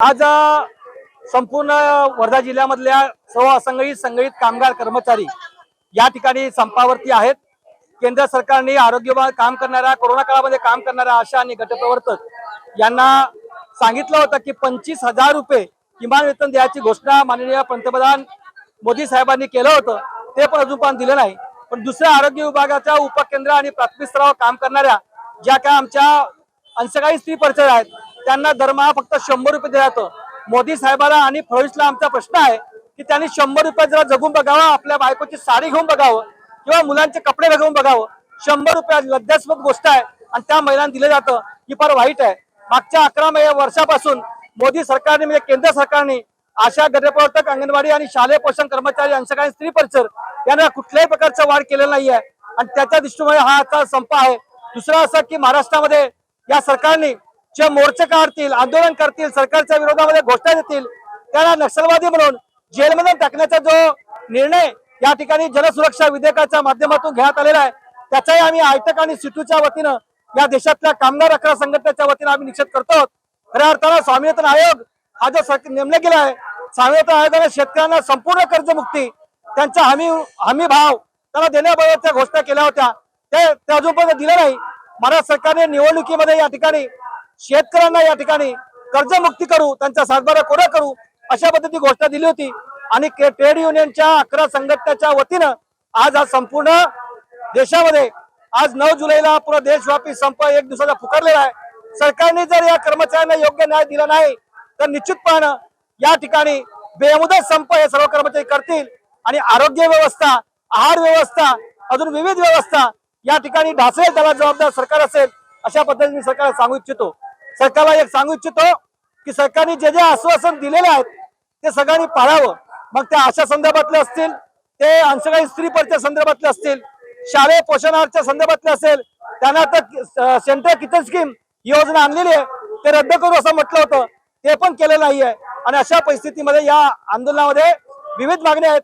आज संपूर्ण वर्धा जिल्ह्यामधल्या सर्व असंघटित संघटित कामगार कर्मचारी या ठिकाणी संपावरती आहेत. केंद्र सरकारने आरोग्य काम करणाऱ्या कोरोना काळामध्ये काम करणाऱ्या आशा आणि गटप्रवर्तक यांना सांगितलं होतं की पंचवीस हजार रुपये किमान वेतन द्यायची घोषणा माननीय पंतप्रधान मोदी साहेबांनी केलं होतं. ते पण अजून पण दिलं नाही. पण दुसऱ्या आरोग्य विभागाच्या उपकेंद्र आणि प्राथमिक स्तरावर काम करणाऱ्या ज्या काय आमच्या अंशकाळी स्त्री परिचय आहेत त्यांना दरमहा फक्त शंभर रुपये दिला जातो. मोदी साहेबाला आणि फडणवीसला आमचा प्रश्न आहे की त्यांनी शंभर रुपये जरा जगून बघावं आपल्या बायकोची साडी घेऊन बघावं किंवा मुलांचे कपडे बघावून बघावं. शंभर रुपये लज्जास्पद गोष्ट आहे आणि त्या महिलांना दिलं जातं ही फार वाईट आहे. मागच्या अकरा मे वर्षापासून मोदी सरकारने म्हणजे केंद्र सरकारने आशा गटप्रवर्तक अंगणवाडी आणि शालेय पोषण कर्मचारी अंशकालीन स्त्री परिचर यांना कुठल्याही प्रकारचा वाढ केलेला नाही आहे आणि त्याच्या दृष्टीमुळे हा आता संप आहे. दुसरं असं की महाराष्ट्रामध्ये या सरकारने जे मोर्चे काढतील आंदोलन करतील सरकारच्या विरोधामध्ये घोषणा देतील त्याला नक्षलवादी म्हणून जेलमध्ये टाकण्याचा जो निर्णय या ठिकाणी जनसुरक्षा विधेयकाच्या माध्यमातून घेण्यात आलेला आहे त्याचाही आम्ही आयटक आणि सिटूच्या वतीनं या देशातल्या कामगार अकरा संघटनेच्या वतीनं आम्ही निषेध करतो आहोत. खऱ्या अर्थानं स्वामीनाथन आयोग हा जो नेमला गेला आहे स्वामीनाथन आयोगाने शेतकऱ्यांना संपूर्ण कर्जमुक्ती त्यांचा हमी हमी भाव त्यांना देण्याबाबतच्या घोषणा केल्या होत्या ते ते अजूनपर्यंत दिलं नाही महाराष्ट्र सरकारने निवडणुकीमध्ये या ठिकाणी शेतकऱ्यांना या ठिकाणी कर्जमुक्ती करू त्यांचा सातबारा कोरा करू अशा पद्धती घोषणा दिली होती. आणि ट्रेड युनियनच्या अकरा संघटनेच्या वतीनं आज हा संपूर्ण देशामध्ये आज नऊ जुलैला पूर्ण देशव्यापी संप एक दिवसाचा पुकारलेला आहे. सरकारने जर या कर्मचाऱ्यांना योग्य न्याय दिला नाही तर निश्चितपणानं या ठिकाणी बेमुदत संप हे सर्व कर्मचारी करतील. आणि आरोग्य व्यवस्था आहार व्यवस्था अजून विविध व्यवस्था या ठिकाणी ढासळेल त्याला जबाबदार सरकार असेल अशा पद्धतीने सरकार सरकारला सांगू इच्छितो. सरकारला एक सांगू इच्छितो की सरकारने जे जे आश्वासन दिलेले आहेत ते सगळ्यांनी पाळावं. मग त्या आशा संदर्भातले असतील ते अंशकाळी स्त्री परिचय संदर्भातले असतील शालेय पोषणाच्या संदर्भातले असेल त्यांना तर सेंट्रल किचन स्कीम योजना आणलेली आहे ते रद्द करू असं म्हटलं होतं ते पण केलेलं नाहीये. आणि अशा परिस्थितीमध्ये या आंदोलनामध्ये विविध मागण्या आहेत.